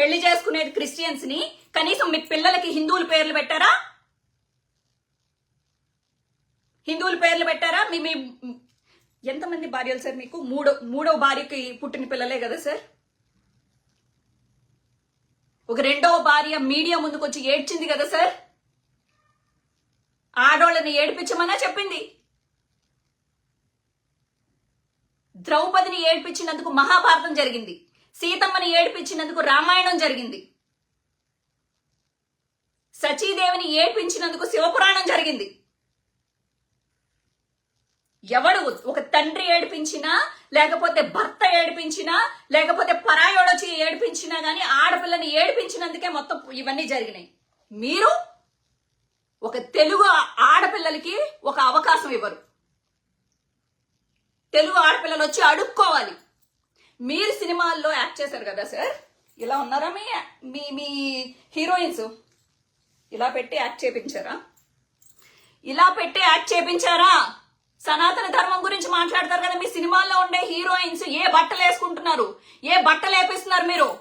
పెళ్ళి చేసుకునేది క్రిస్టియన్స్ని కనీసం మీ పిల్లలకి హిందువుల పేర్లు పెట్టారా? హిందువుల పేర్లు పెట్టారా? మీ మీ ఎంతమంది భార్యలు సార్ మీకు? మూడో మూడో భార్యకి పుట్టిన పిల్లలే కదా సార్? ఒక రెండవ భార్య మీడియా ముందుకు వచ్చి ఏడ్చింది కదా సార్? ఆడోళ్ళని ఏడిపించమన్నా చెప్పింది. ద్రౌపదిని ఏడ్పించినందుకు మహాభారతం జరిగింది. సీతమ్మని ఏడిపించినందుకు రామాయణం జరిగింది. సచీదేవిని ఏడ్పించినందుకు శివపురాణం జరిగింది. ఎవడు ఒక తండ్రి ఏడిపించినా లేకపోతే భర్త ఏడిపించినా లేకపోతే పరాయోడొచ్చి ఏడిపించినా గానీ ఆడపిల్లని ఏడిపించినందుకే మొత్తం ఇవన్నీ జరిగినాయి. మీరు ఒక తెలుగు ఆడపిల్లలకి ఒక అవకాశం ఇవ్వరు. తెలుగు ఆడపిల్లలు వచ్చి అడుక్కోవాలి. మీరు సినిమాల్లో యాక్ట్ చేశారు కదా సార్ ఇలా ఉన్నారా మీ మీ మీ హీరోయిన్స్? ఇలా పెట్టి యాక్ట్ చేపించారా? ఇలా పెట్టి యాక్ట్ చేపించారా? సనాతన ధర్మం గురించి మాట్లాడతారు కదా మీ సినిమాల్లో ఉండే హీరోయిన్స్ ఏ బట్టలు వేసుకుంటున్నారు? ఏ బట్టలు వేపిస్తున్నారు మీరు?